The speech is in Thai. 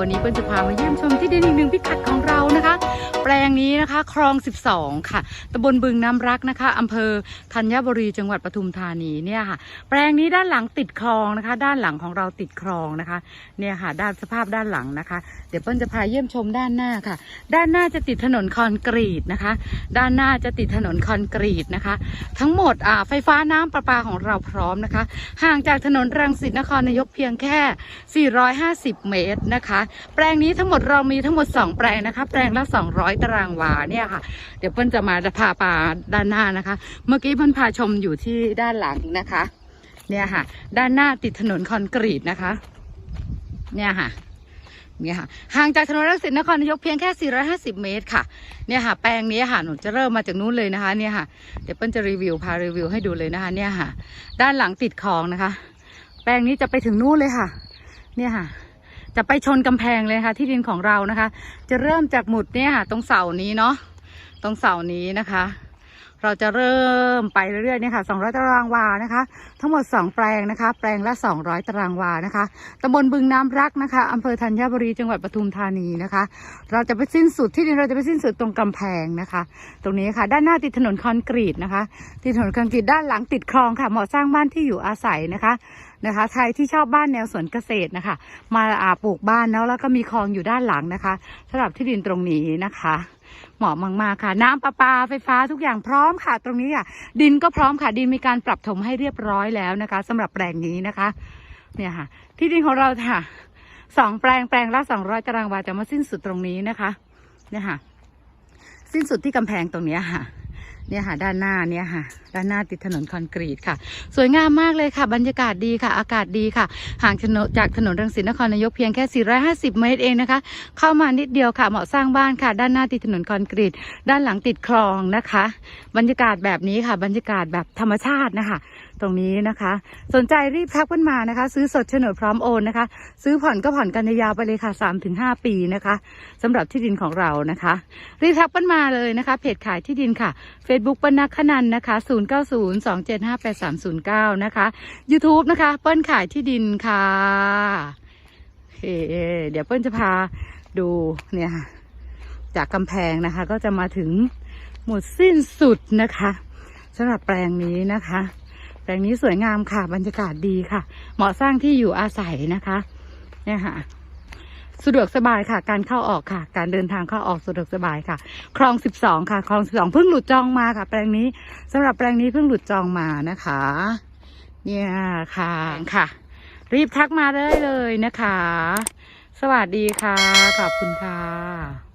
วันนี้เปิ้ลจะพามาเยี่ยมชมที่ดินอีกหนึ่งพิกัดของเรานะคะ แปลงนี้นะคะ คลอง 12 ค่ะตำบลบึงน้ำรักนะคะอำเภอธัญบุรีจังหวัดปทุมธานีเนี่ยค่ะ แปลงนี้ด้านหลังติดคลองนะคะ ด้านหลังของเราติดคลองนะคะเนี่ยค่ะ ด้านสภาพด้านหลังนะคะ เดี๋ยวเปิ้ลจะพาเยี่ยมชมด้านหน้าค่ะ ด้านหน้าจะติดถนนคอนกรีตนะคะ ด้านหน้าจะติดถนนคอนกรีตนะคะ ทั้งหมดอ่าไฟฟ้าน้ำประปาของเราพร้อมนะคะ ห่างจากถนนรังสิตนครนายกเพียงแค่ 450 เมตรนะคะแปลงนี้ทั้งหมดเรามีทั้งหมด 2 แปลงนะคะ แปลงละ 200 ตารางวาเนี่ยค่ะ เดี๋ยวเปิ้ลจะมาพาปาด้านหน้านะคะ เมื่อกี้เปิ้ลพาชมอยู่ที่ด้านหลังนะคะ เนี่ยค่ะ ด้านหน้าติดถนนคอนกรีตนะคะ เนี่ยค่ะเนี่ยค่ะห่างจากถนนรังสิตนครนายกเพียงแค่ 450 เมตรค่ะ เนี่ยค่ะ แปลงนี้ค่ะหนูจะเริ่มมาจากนู้นเลยนะคะเนี่ยค่ะ เดี๋ยวเปิ้ลจะรีวิวพารีวิวให้ดูเลยนะคะ เนี่ยค่ะ ด้านหลังติดคลองนะคะ แปลงนี้จะไปถึงนู้นเลยค่ะ เนี่ยค่ะ จะไปชนกำแพงเลยค่ะ ที่ดินของเรานะคะ จะเริ่มจากหมุดเนี่ยค่ะ ตรงเสานี้เนาะตรงเสานี้นะคะ เราจะเริ่มไปเรื่อยๆเนี่ยค่ะ200 ตารางวานะคะ ทั้งหมด 2 แปลงนะคะ แปลงละ 200 ตารางวานะคะตำบลบึงน้ำรักนะคะอำเภอธัญบุรีจังหวัดปทุมธานีนะคะ เราจะไปสิ้นสุดที่ดินเราจะไปสิ้นสุดตรงกำแพงนะคะ ตรงนี้ค่ะ ด้านหน้าติดถนนคอนกรีตนะคะติดถนนคอนกรีตด้านหลังติดคลองค่ะเหมาะสร้างบ้านที่อยู่อาศัยนะคะนะคะ ใครที่ชอบบ้านแนวสวนเกษตรนะคะ มาอาปลูกบ้านแล้วแล้วก็มีคลองอยู่ด้านหลังนะคะสำหรับที่ดินตรงนี้นะคะเหมาะมากๆค่ะ น้ำประปาไฟฟ้าทุกอย่างพร้อมค่ะ ตรงนี้ค่ะ ดินก็พร้อมค่ะ ดินมีการปรับถมให้เรียบร้อยแล้วนะคะสำหรับแปลงนี้นะคะ เนี่ยค่ะ ที่ดินของเราค่ะสองแปลงแปลงละสองร้อยตารางวาจะมาสิ้นสุดตรงนี้นะคะ เนี่ยค่ะ สิ้นสุดที่กำแพงตรงนี้ค่ะ เนี่ยค่ะด้านหน้าเนี่ยค่ะ ด้านหน้าติดถนนคอนกรีตค่ะ สวยงามมากเลยค่ะ บรรยากาศดีค่ะ อากาศดีค่ะ ห่างถนนจากถนนรังสิตนครนายกเพียงแค่ 450 เมตรเองนะคะ เข้ามานิดเดียวค่ะ เหมาะสร้างบ้านค่ะ ด้านหน้าติดถนนคอนกรีต ด้านหลังติดคลองนะคะ บรรยากาศแบบนี้ค่ะ บรรยากาศแบบธรรมชาตินะคะ ตรงนี้นะคะ สนใจรีบทักกันมานะคะ ซื้อสดโฉนดพร้อมโอนนะคะ ซื้อผ่อนก็ผ่อนกันยาวไปเลยค่ะ3-5ปีนะคะสำหรับที่ดินของเรานะคะ รีบทักกันมาเลยนะคะ เพจขายที่ดินค่ะ Facebook เปิ้ลนักขนันนะคะ0902758309นย์เก้านะคะ YouTube นะคะเปิ้ลขายที่ดินค่ะเเดี๋ยวเปิ้ลจะพาดูเนี่ยจากกำแพงนะคะ ก็จะมาถึงหมดสิ้นสุดนะคะสำหรับแปลงนี้นะคะ แปลงนี้สวยงามค่ะบรรยากาศดีค่ะ เหมาะสร้างที่อยู่อาศัยนะคะเนี่ยค่ะสะดวกสบายค่ะ การเข้าออกค่ะ การเดินทางเข้าออกสะดวกสบายค่ะ คลองสิบสองค่ะ คลองสิบสองเพิ่งหลุดจองมาค่ะ แปลงนี้สำหรับแปลงนี้เพิ่งหลุดจองมานะคะ เนี่ยค่ะค่ะ รีบทักมาได้เลยนะคะ สวัสดีค่ะ ขอบคุณค่ะ